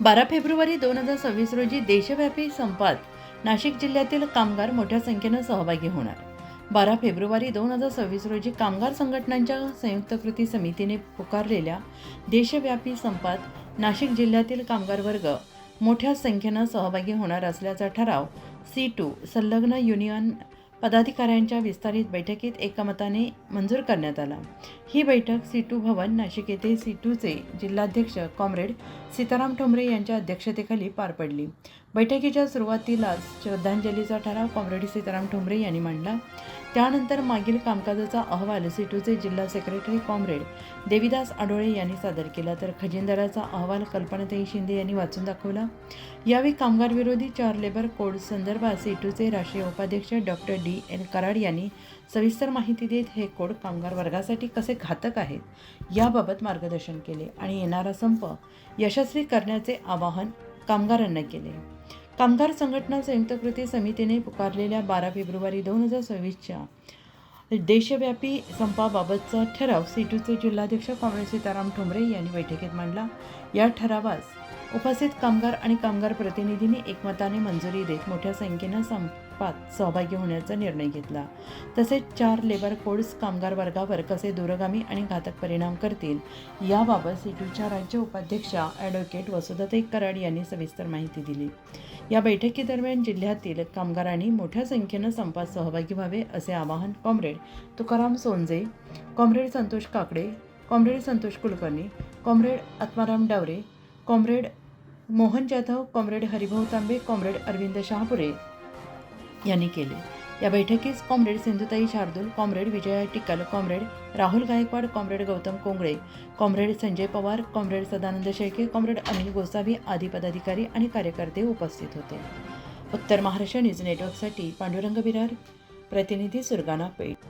बारा फेब्रुवारी दोन हजार सव्वीस रोजी देशव्यापी संपात नाशिक जिल्ह्यातील कामगार मोठ्या संख्येनं सहभागी होणार. बारा फेब्रुवारी दोन हजार सव्वीस रोजी कामगार संघटनांच्या संयुक्त कृती समितीने पुकारलेल्या देशव्यापी संपात नाशिक जिल्ह्यातील कामगार वर्ग मोठ्या संख्येनं सहभागी होणार असल्याचा ठराव सी टू संलग्न युनियन पदाधिकाऱ्यांच्या विस्तारित बैठकीत एकमताने मंजूर करण्यात आला. ही बैठक सी भवन नाशिक येथे सिटूचे जिल्हाध्यक्ष कॉम्रेड सीताराम ठोंबरे यांच्या अध्यक्षतेखाली पार पडली. बैठकीच्या सुरुवातीलाच श्रद्धांजलीचा ठराव कॉम्रेड सीताराम ठोंबरे यांनी मांडला. त्यानंतर मागील कामकाजाचा अहवाल सी टूचे जिल्हा सेक्रेटरी कॉम्रेड देविदास आडोळे यांनी सादर केला. तर खजिनदाराचा अहवाल कल्पनाताई शिंदे यांनी वाचून दाखवला. यावेळी कामगार विरोधी चार लेबर कोड संदर्भात सिटूचे राष्ट्रीय उपाध्यक्ष डॉक्टर डी एन कराड यांनी सविस्तर माहिती देत हे कोड कामगार वर्गासाठी कसे घातक आहेत याबाबत मार्गदर्शन केले आणि येणारा संप यशस्वी करण्याचे आवाहन कामगारांना केले. कामगार संघटना संयुक्त कृती समितीने पुकारलेल्या बारा फेब्रुवारी दोन हजार सव्वीसच्या देशव्यापी संपाबाबतचा ठराव सीटूचे जिल्हाध्यक्ष काँग्रेस सीताराम ठोंबरे यांनी बैठकीत मांडला. या ठरावास उपस्थित कामगार आणि कामगार प्रतिनिधींनी एकमताने मंजुरी देत मोठ्या संख्येनं संपात सहभागी होण्याचा निर्णय घेतला. तसेच चार लेबर कोड्स कामगार वर्गावर कसे दूरगामी आणि घातक परिणाम करतील याबाबत सीटूच्या राज्य उपाध्यक्षा ॲडव्होकेट वसुधाताई कराड यांनी सविस्तर माहिती दिली. या बैठकीदरम्यान जिल्ह्यातील कामगारांनी मोठ्या संख्येनं संपात सहभागी व्हावे असे आवाहन comrade Tukaram Sonje comrade Santosh Kakade comrade Santosh Kulkarni comrade Atmaram Daware comrade Mohan Jadhav comrade Haribhau Tambe comrade Arvind Shahapure यांनी केले. या बैठकीस comrade Sindhutai Shardul comrade Vijaya Tikal comrade Rahul Gaikwad comrade Gautam Kongale comrade Sanjay Pawar comrade Sadanand Shelke comrade Anil Gosavi आदी पदाधिकारी आणि कार्यकर्ते उपस्थित होते. उत्तर महाराष्ट्र न्यूज नेटवर्कसाठी पांडुरंग बिरार प्रतिनिधी सुरगाणा पेठ.